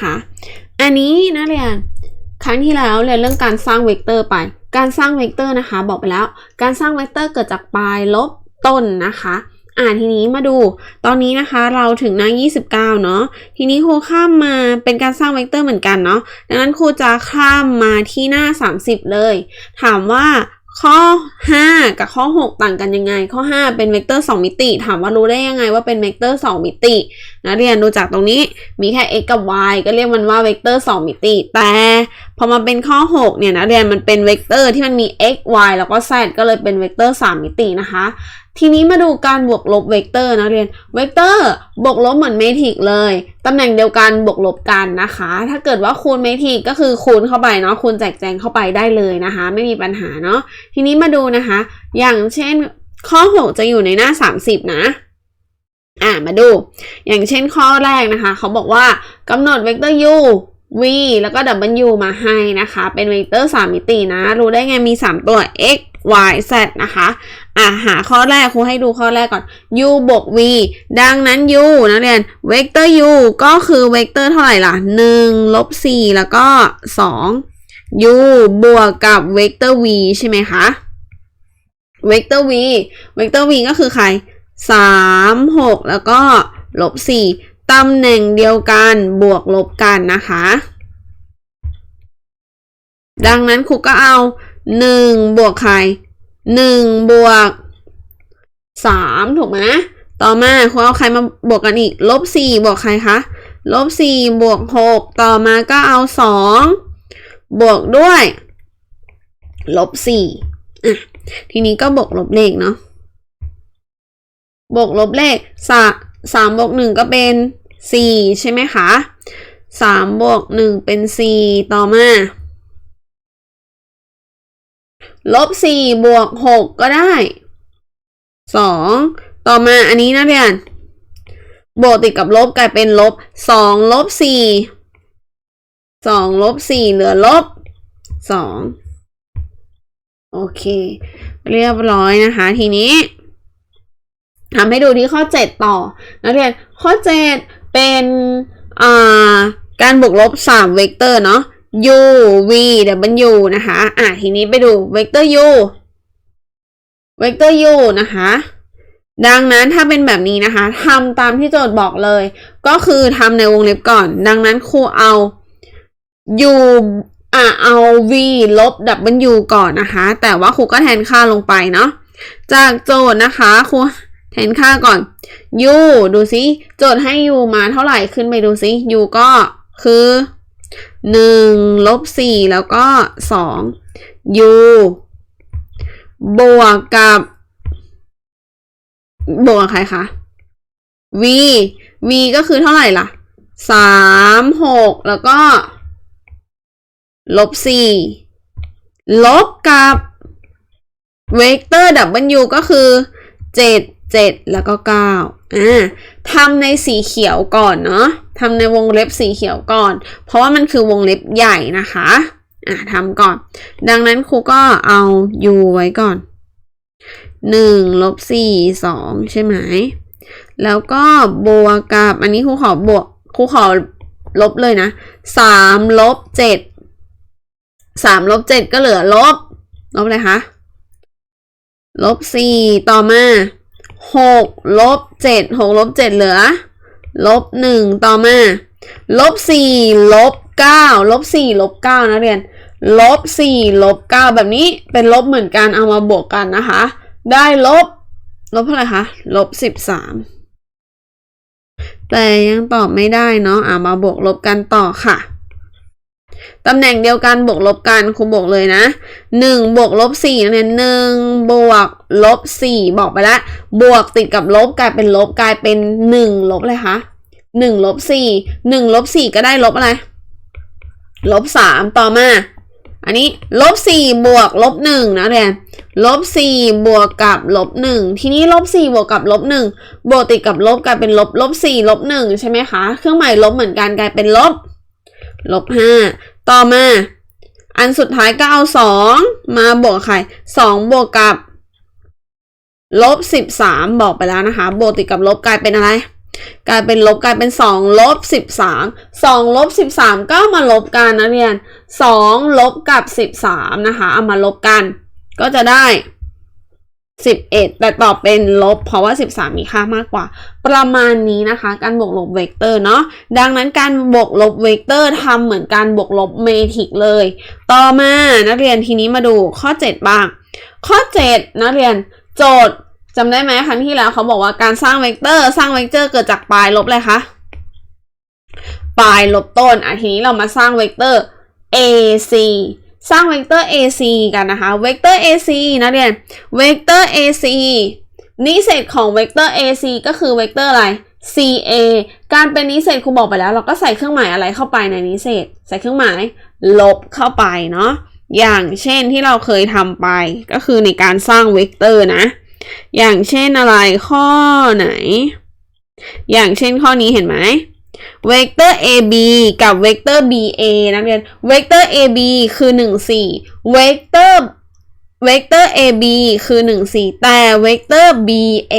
คะอันนี้นะเรียนครั้งที่แล้วเรียนเรื่องการสร้างเวกเตอร์ไป การสร้างเวกเตอร์นะคะ บอกไปแล้ว การสร้างเวกเตอร์เกิดจากปลายลบต้นนะคะอ่าทีนี้มาดูตอนนี้นะคะเราถึงหน้า29 เนาะทีนี้ครูข้ามมาเป็นการสร้างเวกเตอร์เหมือนกันเนาะดังนั้นครูจะข้ามมาที่หน้า 30 เลย ถามว่าข้อ 5 กับข้อ 6 ต่างกันยังไง ข้อ 5 เป็นเวกเตอร์ 2 มิติ ถามว่ารู้ได้ยังไงว่าเป็นเวกเตอร์ 2 มิติ นะเรียนดูจากตรงนี้มีแค่ x กับ y ก็เรียกมันว่าเวกเตอร์2มิติ แต่พอมาเป็นข้อ 6 เนี่ยนะเรียนมันเป็นเวกเตอร์ที่มันมี x y แล้วก็ z ก็เลยเป็นเวกเตอร์ 3 มิตินะคะ ทีนี้มาดูการบวกลบเวกเตอร์นะเรียนเวกเตอร์บวกลบเหมือนเมทริกเลยตำแหน่งเดียวกันบวกลบกันนะคะ ถ้าเกิดว่าคูณเมทริกก็คือคูณเข้าไปเนาะคูณแจกแจงเข้าไปได้เลยนะคะ ไม่มีปัญหาเนาะทีนี้มาดูนะคะ อย่างเช่นข้อ 6 จะอยู่ในหน้า 30 นะ อ่ามาดู อย่างเช่นข้อแรกนะคะ เขาบอกว่ากำหนดเวกเตอร์ u v แล้วก็ w มาให้นะคะ เป็นเวกเตอร์ 3 มิตินะ รู้ได้ไงมี 3 ตัว x y z นะคะ อ่าหาข้อแรกครูให้ดูข้อแรกก่อน u บวก v ดังนั้น u นักเรียนเวกเตอร์ u ก็คือเวกเตอร์เท่าไหร่ล่ะ 1 ลบ 4 แล้วก็ 2 u บวกกับเวกเตอร์ v ใช่ไหมคะ เวกเตอร์ v เวกเตอร์ v ก็คือใคร 3 6 แล้วก็ลบ4ตำแหน่งเดียวกันบวกลบกันนะคะ ดังนั้นครูก็เอา 1 บวกใคร 1 บวก 3 ถูกไหมต่อมาครูเอาใครมาบวกกันอีก ลบ 4 บวกใครคะลบ 4 บวก 6 ต่อมาก็เอา 2 บวกด้วย ลบ4อะทีนี้ก็บวกลบเลขเนาะ บวกลบเลขสาสามบวกหนึ่งก็เป็นสี่ใช่ไหมคะสามบวกหนึ่งเป็นสี่ต่อมาลบสี่บวกหกก็ได้สองต่อมาอันนี้นะเรียนบวกติดกับลบกลายเป็นลบสองลบสี่สองลบสี่เหลือลบสองโอเค เรียบร้อยนะคะทีนี้ ทำให้ดูที่ข้อ 7 ต่อ นักเรียนข้อ 7 เป็นาการบวกลบ 3 เวกเตอร์เนาะ u v w นะคะ อะทีนี้ไปดูเวกเตอร์ u เวกเตอร์ u นะคะ ดังนั้นถ้าเป็นแบบนี้นะคะทำตามที่โจทย์บอกเลย ก็คือทำในวงเล็บก่อน ดังนั้นครูเอา u อะเอา v ลบ w ก่อนนะคะ แต่ว่าครูก็แทนค่าลงไปเนาะ จากโจทย์นะคะครู แทนค่าก่อน u ดูซิโจทย์ให้ u มาเท่าไหร่ขึ้นไปดูซิ u ก็คือ1ลบ4แล้วก็ 2 u บวกกับบวกกับใครคะ v v ก็คือเท่าไหร่ล่ะ 3 6 แล้วก็ ลบ 4 ลบกับเวกเตอร์ w ก็คือ 7 7 แล้วก็9อ่าทำในสีเขียวก่อนเนาะทำในวงเล็บสีเขียวก่อน เพราะว่ามันคือวงเล็บใหญ่นะคะอ่าทำก่อน ดังนั้นครูก็เอา u ไว้ก่อน1ลบ4 2 ใช่ไหม แล้วก็บวกกับ อันนี้ครูขอบวกครูขอลบเลยนะ3ลบ7 3ลบ7ก็เหลือลบ ลบอะไรคะลบ4ต่อมา หกลบเจ็ดหกลบเจ็ดเหลือลบหนึ่งต่อมาลบสี่ลบเก้าลบสี่ลบเก้านะเรียนลบสี่ลบเก้าแบบนี้เป็นลบเหมือนกันเอามาบวกกันนะคะ ได้ลบลบเท่าไหร่คะลบสิบสามแต่ยังตอบไม่ได้เนาะอ่ามาบวกลบกันต่อค่ะ ตำแหน่งเดียวกันบวกลบกันครูบวกเลยนะหนึ่งบวกลบสี่เนี่ยหนึ่งบวกลบสี่บอกไปแล้วบวกติดกับลบกลายเป็นลบกลายเป็นหนึ่งลบเลยคะหนึ่งลบสี่หนึ่งลบสี่ก็ได้ลบอะไร ลบสามต่อมา อันนี้ลบสี่บวกลบหนึ่งนะเรียนลบสี่บวกกับลบหนึ่งทีนี้ลบสี่บวกกับลบหนึ่งบวกติดกับลบกลายเป็นลบลบสี่ลบหนึ่งใช่ไหมคะ เครื่องหมายลบเหมือนกันกลายเป็นลบลบห้า ต่อมา อันสุดท้ายก็เอาสองมาบวกใครสองบวกกับลบสิบสามบอกไปแล้วนะคะ บวกติดกับลบกลายเป็นอะไร กลายเป็นลบกลายเป็นสองลบสิบสามสองลบสิบสามก็มาลบกันนะเรียนสองลบกับสิบสามนะคะ เอามาลบกัน ก็จะได้ สิบเอ็ดแต่ตอบเป็นลบ เพราะว่าสิบสามมีค่ามากกว่า ประมาณนี้นะคะ การบวกลบเวกเตอร์เนาะดังนั้นการบวกลบเวกเตอร์ทำเหมือนการบวกลบเมทริกเลย ต่อมานักเรียนทีนี้มาดูข้อ 7 บ้าง ข้อ 7 นักเรียนโจทย์จำได้ไหมครั้งที่แล้วเขาบอกว่าการสร้างเวกเตอร์สร้างเวกเตอร์เกิดจากปลายลบเลยคะปลายลบต้นอะทีนี้เรามาสร้างเวกเตอร์ AC สร้างเวกเตอร์ AC กันนะคะ เวกเตอร์ AC นักเรียน เวกเตอร์ AC นิเศษของเวกเตอร์ AC ก็คือเวกเตอร์อะไร CA การเป็นนิเศษครูบอกไปแล้ว เราก็ใส่เครื่องหมายอะไรเข้าไปในนิเศษ ใส่เครื่องหมายลบเข้าไปเนาะ อย่างเช่นที่เราเคยทำไปก็คือในการสร้างเวกเตอร์นะ อย่างเช่นอะไรข้อไหน อย่างเช่นข้อนี้เห็นไหม เวกเตอร์ AB กับเวกเตอร์ BA นักเรียน เวกเตอร์ AB คือ 1 4 เวกเตอร์เวกเตอร์ AB คือ 1 4 แต่เวกเตอร์ BA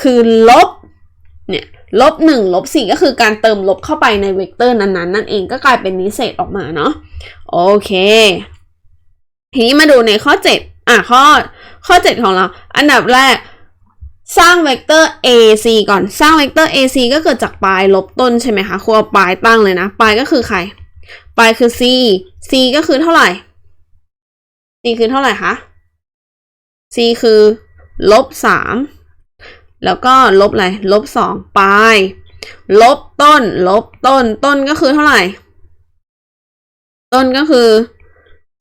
คือลบ เนี่ยลบ1ลบ4ก็คือการเติมลบเข้าไปในเวกเตอร์นั้นๆ นั่นเองก็กลายเป็นนิเศษออกมาเนาะ โอเค ทีนี้มาดูในข้อ 7 อะข้อข้อ 7 ของเรา อันดับแรก สร้างเวกเตอร์ AC ก่อน สร้างเวกเตอร์ AC ก็เกิดจากปลายลบต้นใช่ไหมคะครูเอาปลายตั้งเลยนะ ปลายก็คือใคร ปลายคือ C C ก็คือเท่าไหร่ C คือเท่าไหร่คะ C คือลบสามแล้วก็ลบอะไรลบสองปลายลบต้น ลบต้น ต้นก็คือเท่าไหร่ ต้นก็คือ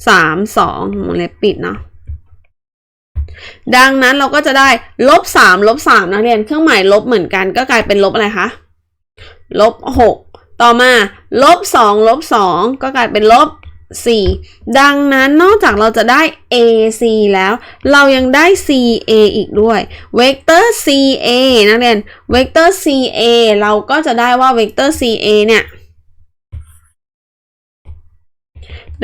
สามสองวงเล็บปิดเนาะ ดังนั้นเราก็จะได้ลบสามลบสามนักเรียนเครื่องหมายลบเหมือนกันก็กลายเป็นลบอะไรคะลบหกต่อมาลบสองลบสองก็กลายเป็นลบสี่ดังนั้นนอกจากเราจะได้ AC แล้ว เรายังได้ CA อีกด้วย เวกเตอร์ CA นักเรียน เวกเตอร์ CA เราก็จะได้ว่าเวกเตอร์ CA เนี่ย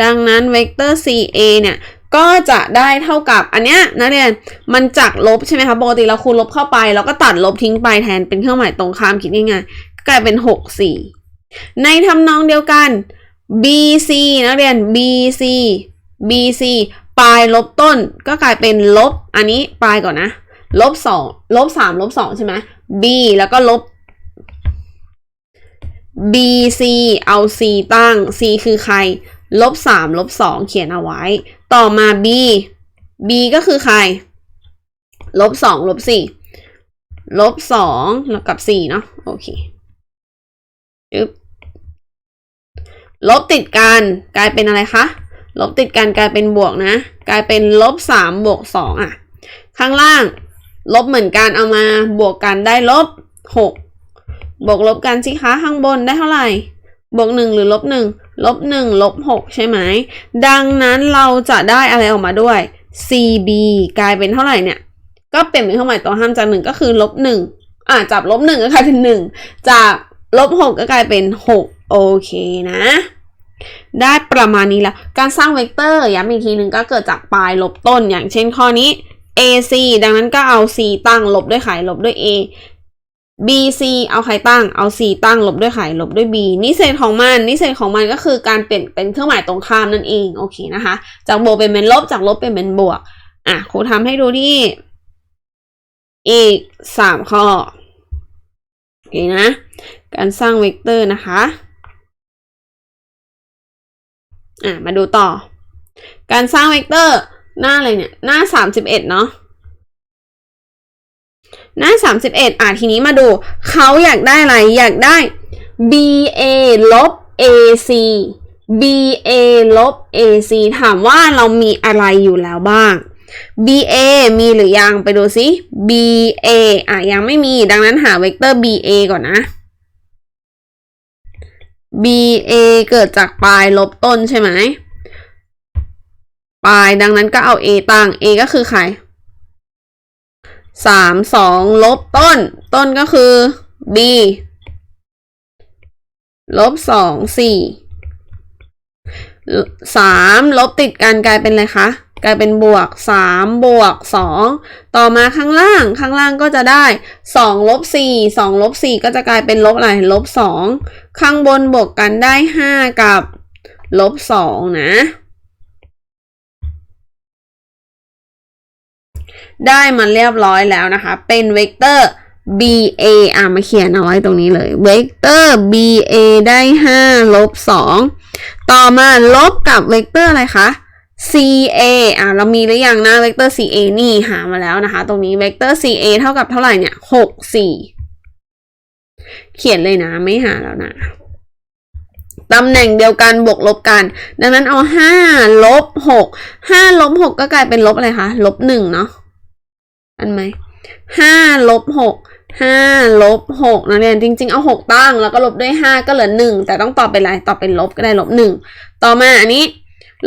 ดังนั้นเวกเตอร์ CA เนี่ย ก็จะได้เท่ากับอันเนี้ยนักเรียนมันจากลบใช่ไหมคะปกติเราคูณลบเข้าไป แล้วก็ตัดลบทิ้งไปแทนเป็นเครื่องหมายตรงข้ามคิดง่ายๆกลายเป็น 6 4 ในทำนองเดียวกัน BC นักเรียน BC BC ปลายลบต้นก็กลายเป็นลบอันนี้ปลายก่อนนะลบสองลบสามลบสองใช่ไหม B แล้วก็ลบ BC เอา C ตั้ง C คือใคร ลบสามลบสองเขียนเอาไว้ ต่อมา B B ก็คือใคร ลบสองลบสี่ลบสองแล้วกับสี่เนาะโอเคจึ๊บลบติดกันกลายเป็นอะไรคะ ลบติดกันกลายเป็นบวกนะ กลายเป็นลบสามบวกสองอะ ข้างล่าง ลบเหมือนกันเอามาบวกกันได้ลบหกบวกลบกันสิคะข้างบนได้เท่าไหร่ บวกหนึ่งหรือลบหนึ่ง ลบหนึ่งลบหกใช่ไหม ดังนั้นเราจะได้อะไรออกมาด้วย CB กลายเป็นเท่าไหร่เนี่ย ก็เปลี่ยนเป็นเครื่องหมายตัวห้ามจากหนึ่งก็คือลบหนึ่งอะจับลบหนึ่งก็กลายเป็นหนึ่งจากลบหกก็กลายเป็นหกโอเคนะ ได้ประมาณนี้แล้ว การสร้างเวกเตอร์ย้ำอีกทีหนึ่งก็เกิดจากปลายลบต้นอย่างเช่นข้อนี้ AC ดังนั้นก็เอา C ตั้งลบด้วยไขลบด้วย A BC เอาใครตั้ง เอา C ตั้ง ลบด้วยไขลบด้วย B นิเศษของมัน นิเศษของมันก็คือการเปลี่ยนเป็นเครื่องหมายตรงข้ามนั่นเอง โอเคนะคะ จากบวกเป็นเป็นลบ จากลบเป็นเป็นบวก อะ ครูทำให้ดูที่ อีกสามข้อ โอเคนะ การสร้างเวกเตอร์นะคะ อะ มาดูต่อ การสร้างเวกเตอร์หน้าอะไรเนี่ย หน้าสามสิบเอ็ดเนาะ หน้า 31 อะทีนี้มาดู เขาอยากได้อะไร อยากได้ BA ลบ AC BA ลบ AC ถามว่าเรามีอะไรอยู่แล้วบ้าง BA มีหรือยัง ไปดูซิ BA อะยังไม่มี ดังนั้นหาเวกเตอร์ BA ก่อนนะ BA เกิดจากปลายลบต้นใช่ไหม ปลาย ดังนั้นก็เอา A ตั้ง A ก็คือใคร สามสองลบต้น ต้นก็คือ b ลบสองสี่สามลบติดกันกลายเป็นอะไรคะ กลายเป็นบวก3บวก2ต่อมาข้างล่างข้างล่างก็จะได้2ลบ4 2ลบ4ก็จะกลายเป็นลบอะไรลบ2ข้างบนบวกกันได้5กับลบ2นะ ได้มันเรียบร้อยแล้วนะคะ เป็นเวกเตอร์ BA อะมาเขียนเอาไว้ตรงนี้เลย เวกเตอร์ BA ได้ 5 ลบ 2 ต่อมาลบกับเวกเตอร์อะไรคะ CA อะเรามีหรือยังนะเวกเตอร์ CA นี่หามาแล้วนะคะ ตรงนี้เวกเตอร์ CA เท่ากับเท่าไหร่เนี่ย 6 4 เขียนเลยนะไม่หาแล้วนะ ตำแหน่งเดียวกันบวกลบกัน ดังนั้นเอา 5 ลบ 6 5 ลบ 6 ก็กลายเป็นลบอะไรคะ ลบ 1 เนาะ อันไหมห้าลบหกห้าลบหกนะเรียนจริง ๆ เอาหกตั้งแล้วก็ลบด้วยห้าก็เหลือหนึ่งแต่ต้องตอบเป็นอะไรตอบเป็นลบก็ได้ลบหนึ่งต่อมาอันนี้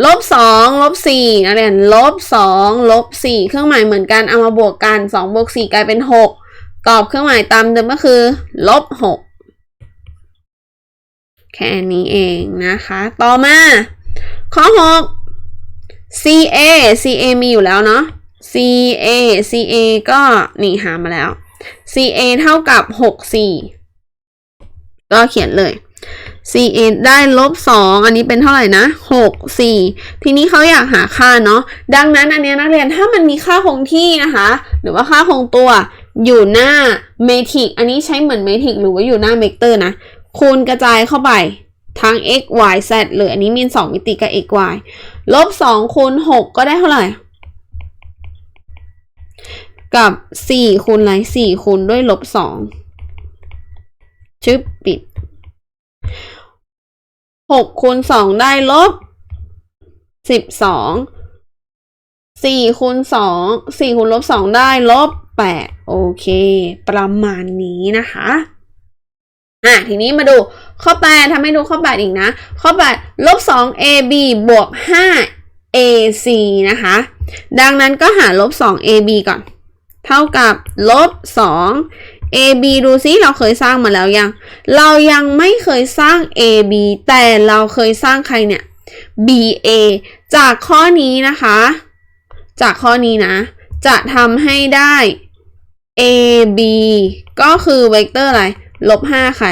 ลบสองลบสี่นะเรียนลบสองลบสี่เครื่องหมายเหมือนกันเอามาบวกกันสองบวกสี่กลายเป็นหกตอบเครื่องหมายตามเดิมก็คือลบหกแค่นี้เองนะคะ ต่อมา ข้อหก CA CA มีอยู่แล้วเนาะ CA CA ก็นี่หามาแล้ว CA เท่ากับ 6 4 ก็เขียนเลย CA ได้ลบ 2 อันนี้เป็นเท่าไหร่นะ 6 4 ทีนี้เขาอยากหาค่าเนาะ ดังนั้นอันเนี้ยนักเรียนถ้ามันมีค่าคงที่นะคะ หรือว่าค่าคงตัวอยู่หน้าเมทริก อันนี้ใช้เหมือนเมทริกหรือว่าอยู่หน้าเมกเตอร์นะ คูณกระจายเข้าไปทั้ง x y z เลยอันนี้มี 2 มิติกับ x y ลบ 2 คูณ 6 ก็ได้เท่าไหร่ กับ4คูณอะไร4คูณด้วยลบ2ชึบปิด6คูณ2ได้ลบ12 4คูณ2 4คูณลบ2ได้ลบ8โอเค ประมาณนี้นะคะอะทีนี้มาดูข้อ8ทำให้ดูข้อ8อีกนะ ข้อ8ลบ2 ab บวก5 ac นะคะ ดังนั้นก็หาลบ2 ab ก่อน เท่ากับลบ 2 ab ดูซิเราเคยสร้างมาแล้วยัง เรายังไม่เคยสร้าง ab แต่เราเคยสร้างใครเนี่ย ba จากข้อนี้นะคะ จากข้อนี้นะ จะทำให้ได้ ab ก็คือเวกเตอร์อะไรลบ5ใคร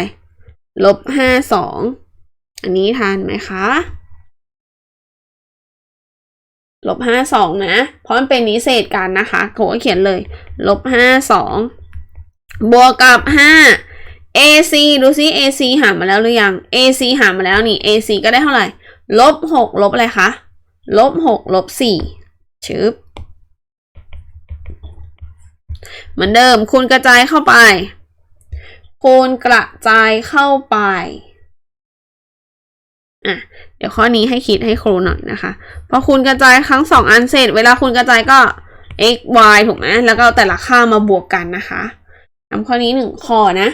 ลบ5 2 อันนี้ทานไหมคะ ลบห้าสองนะ เพราะมันเป็นนิเศษกันนะคะเขาก็เขียนเลย ลบห้าสองบวกกับห้า AC ดูซิ AC หามาแล้วหรือยัง AC หามาแล้วนี่ AC ก็ได้เท่าไหร่ ลบหกลบอะไรคะ ลบหกลบสี่ชึบเหมือนเดิมคูณกระจายเข้าไปคูณกระจายเข้าไป อะเดี๋ยวข้อนี้ให้คิดให้ครูหน่อยนะคะพอคูณกระจายครั้งสองอันเสร็จ เวลาคูณกระจายก็ x y ถูกไหมแล้วก็แต่ละค่ามาบวกกันนะคะทำข้อนี้หนึ่งข้อนะ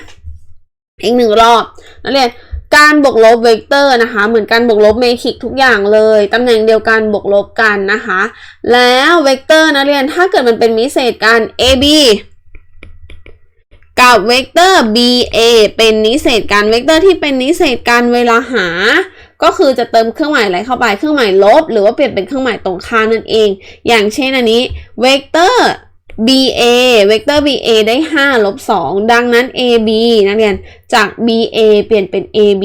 อีกหนึ่งรอบนักเรียนการบวกลบเวกเตอร์นะคะ เหมือนการบวกลบเมทริกทุกอย่างเลยตำแหน่งเดียวกันบวกลบกันนะคะ แล้วเวกเตอร์นักเรียนถ้าเกิดมันเป็นมิเศษกัน ab กับเวกเตอร์ ba เป็นนิเศษกันเวกเตอร์ที่เป็นนิเศษกันเวลาหา ก็คือจะเติมเครื่องหมายอะไรเข้าไปเครื่องหมายลบ หรือว่าเปลี่ยนเป็นเครื่องหมายตรงข้ามนั่นเอง อย่างเช่นอันนี้เวกเตอร์ ba เวกเตอร์ ba ได้5ลบ2ดังนั้น ab นักเรียนจาก ba เปลี่ยนเป็น ab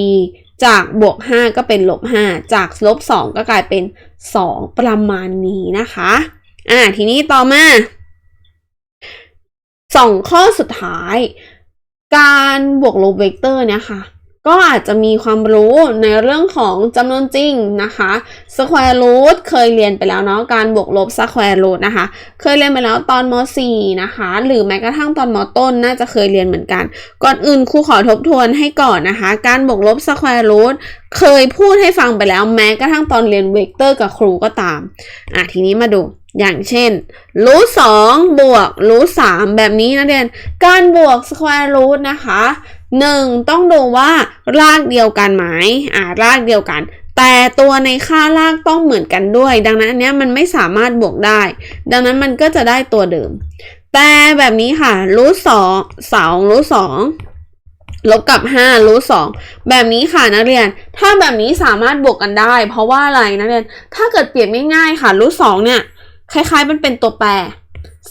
จากบวก 5 ก็เป็นลบ 5 จากลบ 2 ก็กลายเป็น 2 ประมาณนี้นะคะ อ่า ทีนี้ต่อมาสองข้อสุดท้าย การบวกลบเวกเตอร์เนี่ยค่ะ ก็อาจจะมีความรู้ในเรื่องของจำนวนจริงนะคะ square root เคยเรียนไปแล้วเนาะการบวกลบ square root นะคะ เคยเรียนไปแล้วตอนม .4 นะคะ หรือแม้กระทั่งตอนม ต้นน่าจะเคยเรียนเหมือนกัน ก่อนอื่นครูขอทบทวนให้ก่อนนะคะ การบวกลบ square root เคยพูดให้ฟังไปแล้วแม้กระทั่งตอนเรียนเวกเตอร์กับครูก็ตามอะทีนี้มาดูอย่างเช่นรูทสองบวกรูทสามแบบนี้นะเรียนการบวก square root นะคะ หนึ่งต้องดูว่ารากเดียวกันไหมอ่ารากเดียวกัน แต่ตัวในค่ารากต้องเหมือนกันด้วย ดังนั้นอันเนี้ยมันไม่สามารถบวกได้ ดังนั้นมันก็จะได้ตัวเดิม แต่แบบนี้ค่ะรูทสองสองรูทสองลบกับ5รูทสองแบบนี้ค่ะนักเรียน ถ้าแบบนี้สามารถบวกกันได้ เพราะว่าอะไรนักเรียน ถ้าเกิดเปรียบง่ายๆค่ะรูทสองเนี่ยคล้ายๆมันเป็นตัวแปร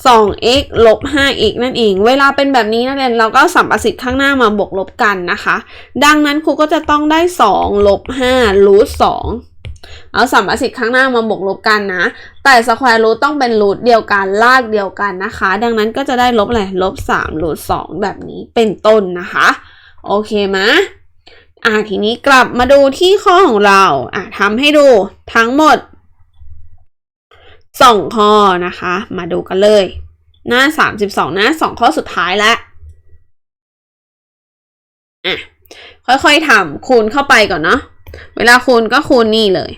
2x ลบ 5x นั่นเอง เวลาเป็นแบบนี้นักเรียนเราก็สัมประสิทธิ์ข้างหน้ามาบวกลบกันนะคะ ดังนั้นครูก็จะต้องได้ 2 ลบ5รูท2เอาสัมประสิทธิ์ข้างหน้ามาบวกลบกันนะ แต่สแควร์รูทต้องเป็นรูทเดียวกันลากเดียวกันนะคะ ดังนั้นก็จะได้ลบอะไรลบ3รูท2แบบนี้เป็นต้นนะคะ โอเคไหมอะทีนี้กลับมาดูที่ข้อของเราอะทำให้ดูทั้งหมด สองข้อนะคะ มาดูกันเลย หน้า 32 หน้าสองข้อสุดท้ายแล้วอะค่อยๆทำคูณเข้าไปก่อนเนาะเวลาคูณก็คูณนี่เลย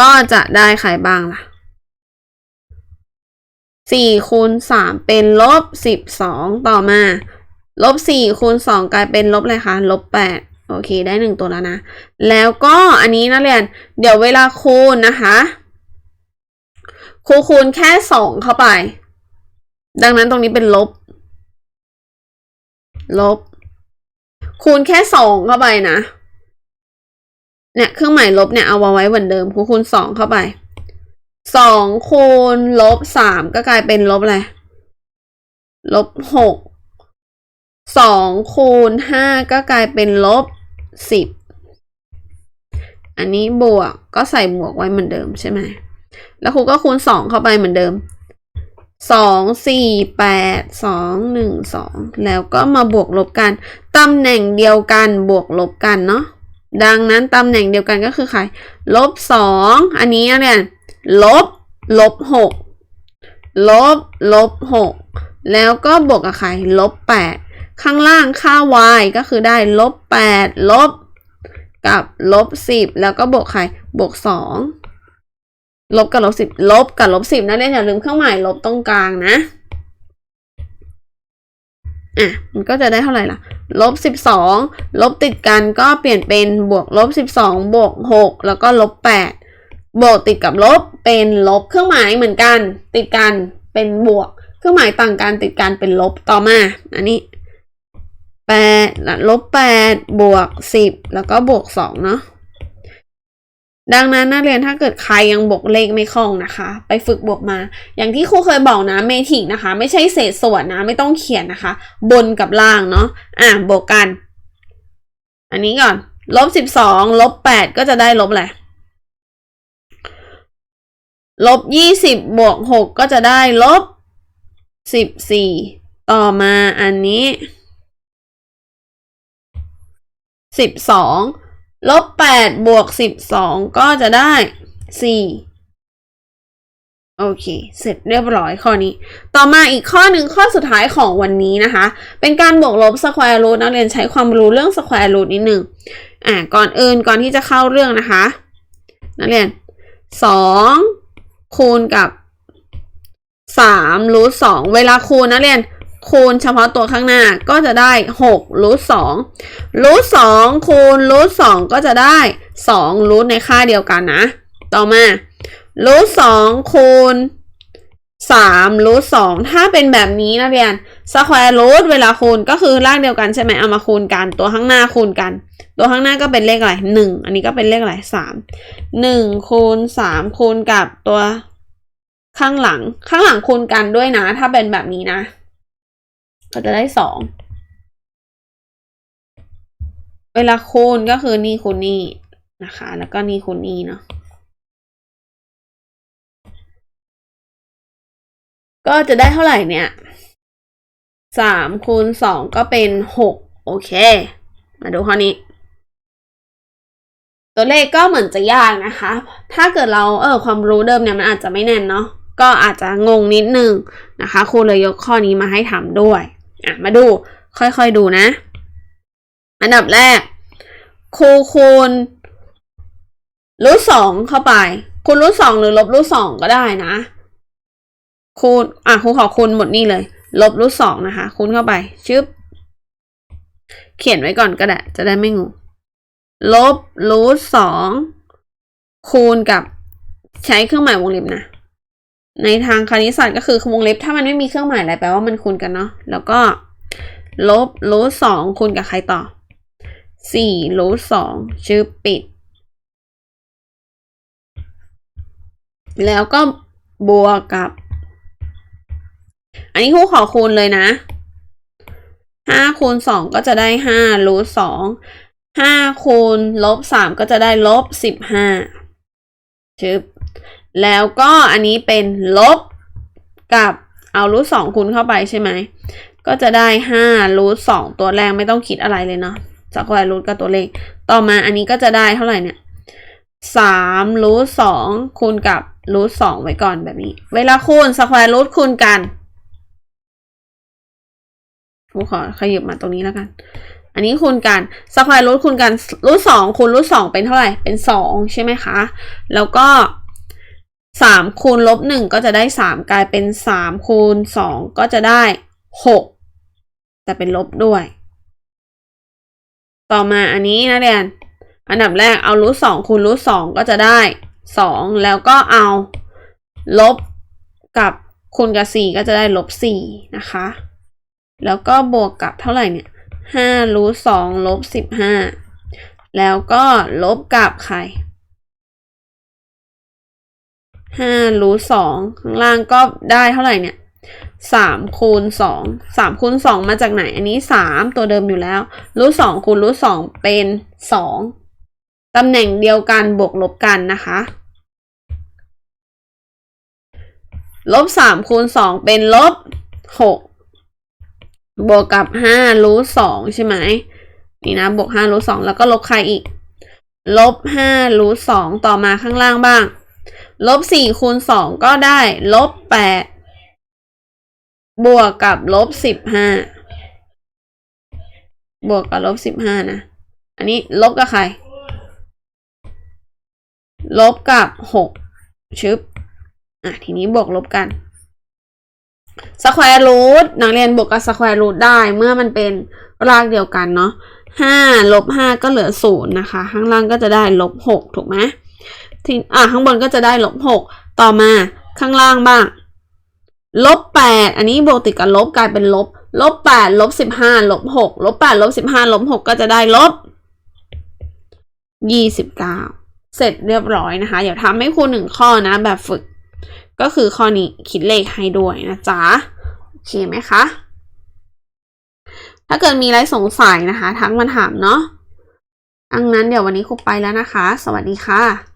ก็จะได้ใครบ้างล่ะสี่คูณสามเป็นลบสิบสองต่อมา ลบสี่คูณสองกลายเป็นลบอะไรคะลบแปดโอเคได้หนึ่งตัวแล้วนะ แล้วก็อันนี้นะเรียน เดี๋ยวเวลาคูณนะคะ คูคูณแค่สองเข้าไป ดังนั้นตรงนี้เป็นลบ ลบ คูณแค่สองเข้าไปนะ เนี่ยเครื่องหมายลบเนี่ยเอาไว้เหมือนเดิม คูคูณสองเข้าไปสองคูณลบสามก็กลายเป็นลบอะไร ลบหกสองคูณห้าก็กลายเป็นลบสิบอันนี้บวกก็ใส่บวกไว้เหมือนเดิมใช่ไหม แล้วครูก็คูณสองเข้าไปเหมือนเดิมสองสี่แปดสองหนึ่งสองแล้วก็มาบวกลบกันตำแหน่งเดียวกันบวกลบกันเนาะดังนั้นตำแหน่งเดียวกันก็คือใครลบสองอันนี้เนี่ยลบลบหกลบลบหกแล้วก็บวกกับใครลบแปดข้างล่างค่า y ก็คือได้ลบแปดลบกับลบสิบแล้วก็บวกใครบวกสอง ลบกับลบสิบลบกับลบสิบนักเรียนอย่าลืมเครื่องหมายลบตรงกลางนะอะมันก็จะได้เท่าไหร่ล่ะลบสิบสองลบติดกันก็เปลี่ยนเป็นบวกลบสิบสองบวกหกแล้วก็ลบแปดบวกติดกับลบเป็นลบเครื่องหมายเหมือนกัน ติดกันเป็นบวก เครื่องหมายต่างกันติดกันเป็นลบต่อมาอันนี้แปดลบแปดบวกสิบแล้วก็บวกสองเนาะ ดังนั้นนักเรียนถ้าเกิดใครยังบวกเลขไม่คล่องนะคะ ไปฝึกบวกมา อย่างที่ครูเคยบอกนะเมทิกนะคะ ไม่ใช่เศษส่วนนะ ไม่ต้องเขียนนะคะ บนกับล่างเนาะอะบวกกัน อันนี้ก่อนลบสิบสองลบแปดก็จะได้ลบอะไรลบยี่สิบบวกหกก็จะได้ลบสิบสี่ต่อมาอันนี้สิบสอง ลบแปดบวกสิบสองก็จะได้สี่โอเค เสร็จเรียบร้อยข้อนี้ ต่อมาอีกข้อหนึ่งข้อสุดท้ายของวันนี้นะคะ เป็นการบวกลบสแควร์รูทนักเรียนใช้ความรู้เรื่องสแควร์รูทนิดหนึ่งอ่าก่อนอื่นก่อนที่จะเข้าเรื่องนะคะ นักเรียนสองคูณกับสามรูทสองเวลาคูณนักเรียน คูณเฉพาะตัวข้างหน้าก็จะได้หกรูทสองรูทสองคูณรูทสองก็จะได้สองรูทในค่าเดียวกันนะ ต่อมารูทสองคูณสามรูทสองถ้าเป็นแบบนี้นะเรียนสแควร์รูทเวลาคูณก็คือรากเดียวกันใช่ไหมเอามาคูณกันตัวข้างหน้าคูณกัน ตัวข้างหน้าก็เป็นเลขอะไรหนึ่งอันนี้ก็เป็นเลขอะไรสามหนึ่งคูณสามคูณกับตัวข้างหลังข้างหลังคูณกันด้วยนะ ถ้าเป็นแบบนี้นะ ก็จะได้สอง เวลาคูณก็คือนี่คูณนี่นะคะ แล้วก็นี่คูณนี่เนาะ ก็จะได้เท่าไหร่เนี่ยสามคูณสองก็เป็นหกโอเค มาดูข้อนี้ ตัวเลขก็เหมือนจะยากนะคะ ถ้าเกิดเราเออความรู้เดิมเนี่ยมันอาจจะไม่แน่นเนาะก็อาจจะงงนิดนึงนะคะครูเลยยกข้อนี้มาให้ทำด้วย อะมาดูค่อยๆดูนะ อันดับแรกคูคูณรูทสองเข้าไป คูณรูทสองหรือลบรูทสองก็ได้นะ คูณอะครูขอคูณหมดนี่เลย ลบรูทสองนะคะ คูณเข้าไปชึบเขียนไว้ก่อนก็ได้ จะได้ไม่งงลบรูทสองคูณกับใช้เครื่องหมายวงเล็บนะ ในทางคณิตศาสตร์ก็คือวงเล็บถ้ามันไม่มีเครื่องหมายอะไรแปลว่ามันคูณกันเนาะแล้วก็ลบรูทสองคูณกับใครต่อสี่รูทสองชื่อปิด แล้วก็บวกกับ อันนี้ครูขอคูณเลยนะห้าคูณสองก็จะได้ห้ารูทสองห้าคูณลบสามก็จะได้ลบสิบห้าชึบ แล้วก็อันนี้เป็นลบกับเอารูทสองคูณเข้าไปใช่ไหม ก็จะได้ห้ารูทสองตัวแรกไม่ต้องคิดอะไรเลยเนาะสแควร์รูทกับตัวเลข ต่อมาอันนี้ก็จะได้เท่าไหร่เนี่ยสามรูทสองคูณกับรูทสองไว้ก่อนแบบนี้ เวลาคูณสแควร์รูทคูณกันกูขอขยับมาตรงนี้แล้วกัน อันนี้คูณกันสแควร์รูทคูณกันรูทสองคูณรูทสองเป็นเท่าไหร่ เป็นสองใช่ไหมคะ แล้วก็ สามคูณลบหนึ่งก็จะได้สามกลายเป็นสามคูณสองก็จะได้หกแต่เป็นลบด้วย ต่อมาอันนี้นะเรียน อันดับแรกเอารูทสองคูณรูทสองก็จะได้สองแล้วก็เอาลบกับคูณกับสี่ก็จะได้ลบสี่นะคะ แล้วก็บวกกับเท่าไหร่เนี่ยห้ารูทสองลบสิบห้าแล้วก็ลบกับใคร ห้ารูทสองข้างล่างก็ได้เท่าไหร่เนี่ยสามคูณสองสามคูณสองมาจากไหน อันนี้สามตัวเดิมอยู่แล้ว รูทสองคูณรูทสองเป็นสองตำแหน่งเดียวกันบวกลบกันนะคะลบสามคูณสองเป็นลบหกบวกกับห้ารูทสองใช่ไหมนี่นะบวกห้ารูทสองแล้วก็ลบใครอีกลบห้ารูทสองต่อมาข้างล่างบ้าง ลบสี่คูณสองก็ได้ลบแปดบวกกับลบสิบห้าบวกกับลบสิบห้านะ อันนี้ลบกับใคร ลบกับหกชึบ อะ ทีนี้บวกลบกันสแควร์รูทนักเรียนบวกกับสแควร์รูทได้เมื่อมันเป็นรากเดียวกันเนาะห้าลบห้าก็เหลือศูนย์นะคะ ข้างล่างก็จะได้ลบหกถูกไหม ทีอะข้างบนก็จะได้ลบหกต่อมาข้างล่างบ้างลบแปดอันนี้บวกติดกับลบกลายเป็นลบลบแปดลบสิบห้าลบหกลบแปดลบสิบห้าลบหกก็จะได้ลบยี่สิบเก้าเสร็จเรียบร้อยนะคะ เดี๋ยวทำให้ครูหนึ่งข้อนะ แบบฝึก ก็คือข้อนี้คิดเลขให้ด้วยนะจ๊ะ โอเคไหมคะ ถ้าเกิดมีอะไรสงสัยนะคะ ทักมาถามเนาะดังนั้นเดี๋ยววันนี้ครูไปแล้วนะคะ สวัสดีค่ะ